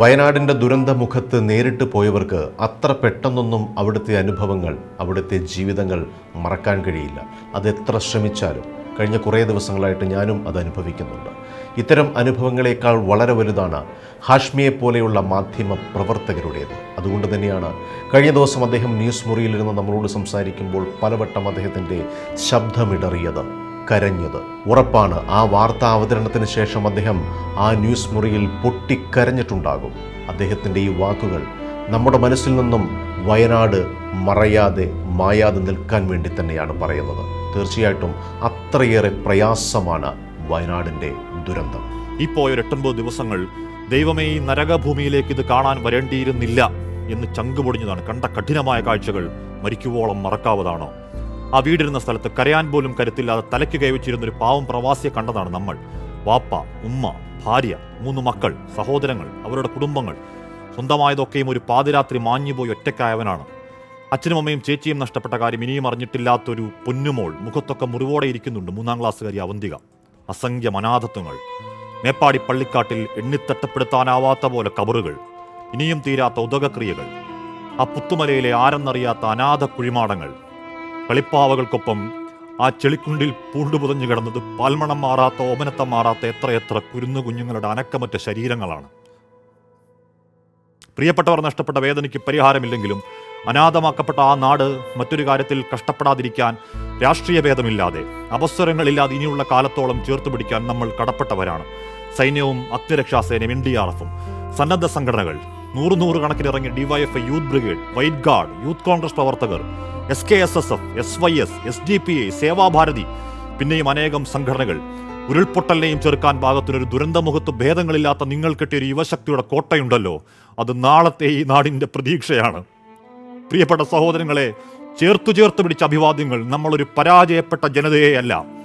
വയനാടിന്റെ ദുരന്തമുഖത്ത് നേരിട്ട് പോയവർക്ക് അത്ര പെട്ടെന്നൊന്നും അവിടുത്തെ അനുഭവങ്ങൾ അവിടുത്തെ ജീവിതങ്ങൾ മറക്കാൻ കഴിയില്ല. അത് എത്ര ശ്രമിച്ചാലും കഴിഞ്ഞ കുറേ ദിവസങ്ങളായിട്ട് ഞാനും അത് അനുഭവിക്കുന്നുണ്ട്. ഇത്തരം അനുഭവങ്ങളേക്കാൾ വളരെ വലുതാണ് ഹാഷ്മിയെ പോലെയുള്ള മാധ്യമ പ്രവർത്തകരുടേത്. അതുകൊണ്ട് തന്നെയാണ് കഴിഞ്ഞ ദിവസം അദ്ദേഹം ന്യൂസ് മുറിയിലിരുന്ന് നമ്മളോട് സംസാരിക്കുമ്പോൾ പലവട്ടം അദ്ദേഹത്തിന്റെ ശബ്ദമിടറിയത്. കരഞ്ഞത്. ഉറപ്പാണ് ആ വാർത്താ അവതരണത്തിന് ശേഷം അദ്ദേഹം ആ ന്യൂസ് മുറിയിൽ പൊട്ടിക്കരഞ്ഞിട്ടുണ്ടാകും. അദ്ദേഹത്തിന്റെ ഈ വാക്കുകൾ നമ്മുടെ മനസ്സിൽ നിന്നും വയനാട് മറയാതെ മായാതെ നിൽക്കാൻ വേണ്ടി തന്നെയാണ് പറയുന്നത്. തീർച്ചയായിട്ടും അത്രയേറെ പ്രയാസമാണ് വയനാടിന്റെ ദുരന്തം. ഈ പോയ എട്ടൊൻപത് ദിവസങ്ങൾ ദൈവമേ ഈ നരകഭൂമിയിലേക്ക് ഇത് കാണാൻ വരേണ്ടിയിരുന്നില്ല എന്ന് ചങ്കുപൊടിഞ്ഞതാണ്. കണ്ട കഠിനമായ കാഴ്ചകൾ മരിക്കുവോളം മറക്കാവതാണോ. ആ വീടിരുന്ന സ്ഥലത്ത് കരയാൻ പോലും കരുത്തില്ലാതെ തലയ്ക്ക് കൈവച്ചിരുന്ന ഒരു പാവം പ്രവാസിയെ കണ്ടതാണ് നമ്മൾ. വാപ്പ ഉമ്മ ഭാര്യ മൂന്ന് മക്കൾ സഹോദരങ്ങൾ അവരുടെ കുടുംബങ്ങൾ. സ്വന്തമായതൊക്കെയും ഒരു പാതിരാത്രി മാഞ്ഞുപോയി ഒറ്റയ്ക്കായവനാണ്. അച്ഛനും അമ്മയും ചേച്ചിയും നഷ്ടപ്പെട്ട കാര്യം ഇനിയും അറിഞ്ഞിട്ടില്ലാത്തൊരു പൊന്നുമോൾ മുഖത്തൊക്കെ മുറിവോടെ ഇരിക്കുന്നുണ്ട് മൂന്നാം ക്ലാസ്സുകാരി അവന്തിക. അസംഖ്യം അനാഥത്വങ്ങൾ. മേപ്പാടി പള്ളിക്കാട്ടിൽ എണ്ണിത്തട്ടപ്പെടുത്താനാവാത്ത പോലെ കബറുകൾ. ഇനിയും തീരാത്ത ഉദകക്രിയകൾ. ആ പുത്തുമലയിലെ ആരെന്നറിയാത്ത അനാഥ കുഴിമാടങ്ങൾ. കളിപ്പാവകൾക്കൊപ്പം ആ ചെളിക്കുണ്ടിൽ പൂണ്ടുപുതഞ്ഞു കിടന്നത് പാൽമണം മാറാത്ത ഓമനത്തം മാറാത്ത എത്രയെത്ര കുരുന്നു കുഞ്ഞുങ്ങളുടെ അനക്കമറ്റ ശരീരങ്ങളാണ്. പ്രിയപ്പെട്ടവർ നഷ്ടപ്പെട്ട വേദനയ്ക്ക് പരിഹാരമില്ലെങ്കിലും അനാഥമാക്കപ്പെട്ട ആ നാട് മറ്റൊരു കാര്യത്തിൽ കഷ്ടപ്പെടാതിരിക്കാൻ രാഷ്ട്രീയ ഭേദമില്ലാതെ അവസരങ്ങളില്ലാതെ ഇനിയുള്ള കാലത്തോളം ചേർത്ത് പിടിക്കാൻ നമ്മൾ കടപ്പെട്ടവരാണ്. സൈന്യവും അഗ്നിരക്ഷാസേനയും എൻ ഡി ആർ എഫും സന്നദ്ധ സംഘടനകൾ നൂറ് നൂറ് കണക്കിന് കണക്കിനിറങ്ങിയ DYF youth brigade white guard youth Congress പ്രവർത്തകർ S K S S F S Y S S D P I Sevabharati പിന്നെയും അനേകം സംഘടനകൾ. ഉരുൾപൊട്ടലിനെയും ചെറുക്കാൻ പാകത്തിനൊരു ദുരന്തമുഖത്ത് ഭേദങ്ങളില്ലാത്ത നിങ്ങൾ കെട്ടിയൊരു യുവശക്തിയുടെ കോട്ടയുണ്ടല്ലോ. അത് നാളത്തെ ഈ നാടിന്റെ പ്രതീക്ഷയാണ്. പ്രിയപ്പെട്ട സഹോദരങ്ങളെ ചേർത്തു ചേർത്ത് പിടിച്ച അഭിവാദ്യങ്ങൾ നമ്മളൊരു പരാജയപ്പെട്ട ജനതയെയല്ല.